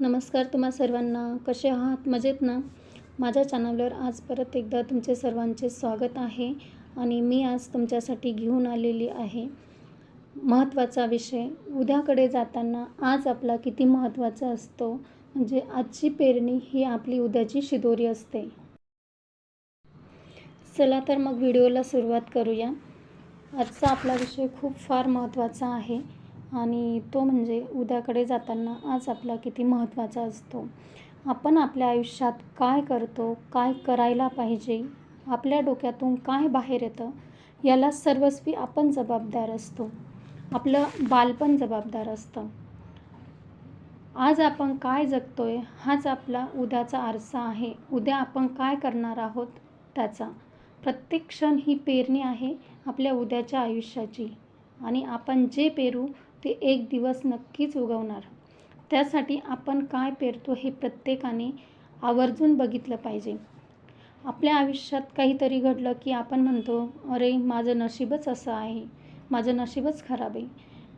नमस्कार तुम्हा सर्वांना. कसे आहात? मजेत ना? माझ्या चॅनलवर आज परत एकदा तुमचे सर्वांचे स्वागत आहे आणि मी आज तुमच्यासाठी घेऊन आलेली आहे. महत्त्वाचा विषय. उद्याकडे जाताना आज आपला किती महत्त्वाचा असतो? म्हणजे आजची पेरणी ही आपली उद्याची शिदोरी असते. चला तर मग व्हिडिओला सुरुवात करूया. आजचा आपला विषय खूप फार महत्त्वाचा आहे. आणि तो म्हणजे उद्याकडे जाताना आज आपला किती महत्त्वाचा असतो. आपण आपल्या आयुष्यात काय करतो काय करायला पाहिजे आपल्या डोक्यातून काय बाहेर येतं याला सर्वस्वी आपण जबाबदार असतो. आपलं बालपण जबाबदार असतं. आज आपण काय जगतोय हाच आपला उद्याचा आरसा आहे. उद्या आपण काय करणार आहोत त्याचा. प्रत्येक क्षण ही पेरणी आहे आपल्या उद्याच्या आयुष्याची. आणि आपण जे पेरू ते एक दिवस नक्कीच उगवणार. त्यासाठी आपण काय पेरतो हे प्रत्येकाने आवर्जून बघितलं पाहिजे. आपल्या आयुष्यात काहीतरी घडलं की आपण म्हणतो अरे माझं नशीबच असं आहे. माझं नशीबच खराब आहे.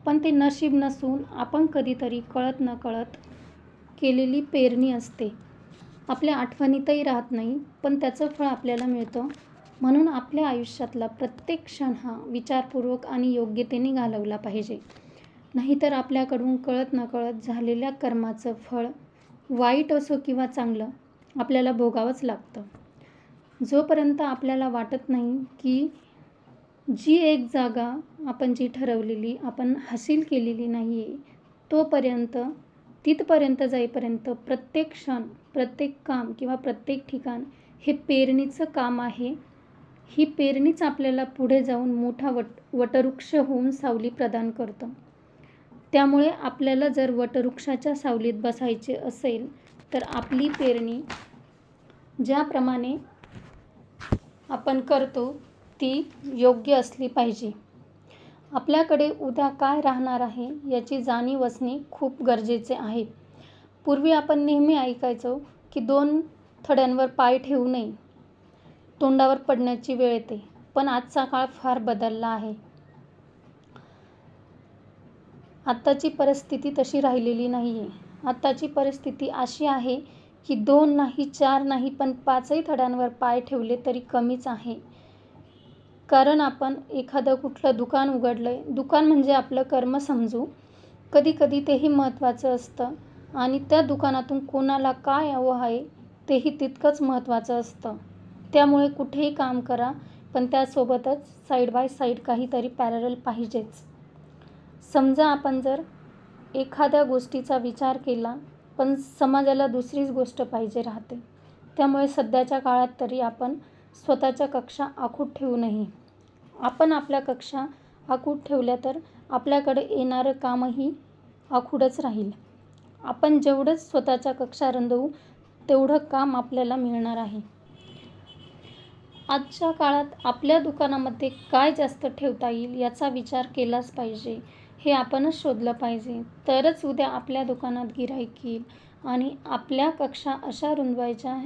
पण ते नशीब नसून आपण कधीतरी कळत न कळत केलेली पेरणी असते. आपल्या आठवणीतही राहत नाही पण त्याचं फळ आपल्याला मिळतं. म्हणून आपल्या आयुष्यातला प्रत्येक क्षण हा विचारपूर्वक आणि योग्यतेने घालवला पाहिजे. नाहीतर आपल्याकडून कळत नकळत झालेल्या कर्माचं फळ वाईट असो किंवा चांगलं आपल्याला भोगावंच लागतं. जोपर्यंत आपल्याला वाटत नाही की जी एक जागा आपण जी ठरवलेली आपण हासिल केलेली नाही आहे तोपर्यंत तिथपर्यंत जाईपर्यंत प्रत्येक क्षण प्रत्येक काम किंवा प्रत्येक ठिकाण हे पेरणीचं काम आहे. ही पेरणीच आपल्याला पुढे जाऊन मोठा वट वटवृक्ष होऊन सावली प्रदान करतं. त्यामुळे आपल्याला जर वटवृक्षाच्या सावलीत बसायचे असेल तर आपली पेरणी ज्याप्रमाणे आपण करतो ती योग्य असली पाहिजे. आपल्याकडे उद्या काय राहणार आहे याची जाणीव असणे खूप गरजेचे आहे. पूर्वी आपण नेहमी ऐकायचो की दोन थड्यांवर पाय ठेवू नये तोंडावर पडण्याची वेळ येते पण आजचा काळ फार बदलला आहे. आत्ताची परिस्थिती तशी राहिलेली नाही आहे आत्ताची परिस्थिती अशी आहे की दोन नाही चार नाही पण पाचही थड्यांवर पाय ठेवले तरी कमीच आहे. कारण आपण एखादं कुठलं दुकान उघडलं आहे दुकान म्हणजे आपलं कर्म समजू. कधी कधी तेही महत्त्वाचं असतं आणि त्या दुकानातून कोणाला काय हवं आहे तेही तितकंच महत्त्वाचं असतं. त्यामुळे कुठेही काम करा पण त्यासोबतच साईड बाय साईड काहीतरी पॅरल पाहिजेच. समजा आपण जर एखाद्या गोष्टीचा विचार केला पण समाजाला दुसरीच गोष्ट पाहिजे राहते. त्यामुळे सध्याच्या काळात तरी आपण स्वतःच्या कक्षा आखूट ठेवू नये. आपण आपल्या कक्षा आखूट ठेवल्या तर आपल्याकडे येणारं कामही आखूडच राहील. आपण जेवढंच स्वतःच्या कक्षा रंधवू तेवढं काम आपल्याला मिळणार आहे. आजच्या काळात आपल्या दुकानामध्ये काय जास्त ठेवता येईल याचा विचार केलाच पाहिजे. हे आपणच शोधलं पाहिजे. तरच उद्या आपल्या दुकानात गिराईक येईल आणि आपल्या कक्षा अशा रुंदवायच्या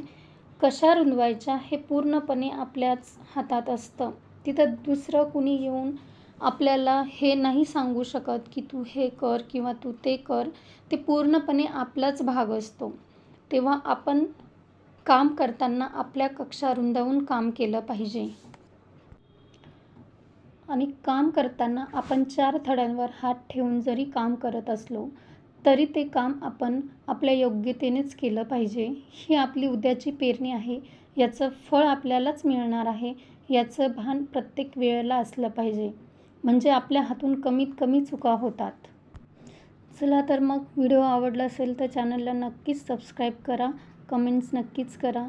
कशा रुंदवायच्या हे पूर्णपणे आपल्याच हातात असतं. तिथं दुसरं कुणी येऊन आपल्याला हे नाही सांगू शकत की तू हे कर किंवा तू ते कर ते पूर्णपणे आपलाच भाग असतो. तेव्हा आपण काम करताना आपल्या कक्षा रुंदावून काम केलं पाहिजे. आणि काम करताना आपण चार थड्यांवर हात ठेवून जरी काम करत असलो तरी ते काम आपण आपल्या योग्यतेनेच केलं पाहिजे. ही आपली उद्याची पेरणी आहे. याचं फळ आपल्यालाच मिळणार आहे. याचं भान प्रत्येक वेळेला असलं पाहिजे. म्हणजे आपल्या हातून कमीत कमी चुका होतात. चला तर मग व्हिडिओ आवडला असेल तर चॅनलला नक्कीच सबस्क्राईब करा. कमेंट्स नक्कीच करा.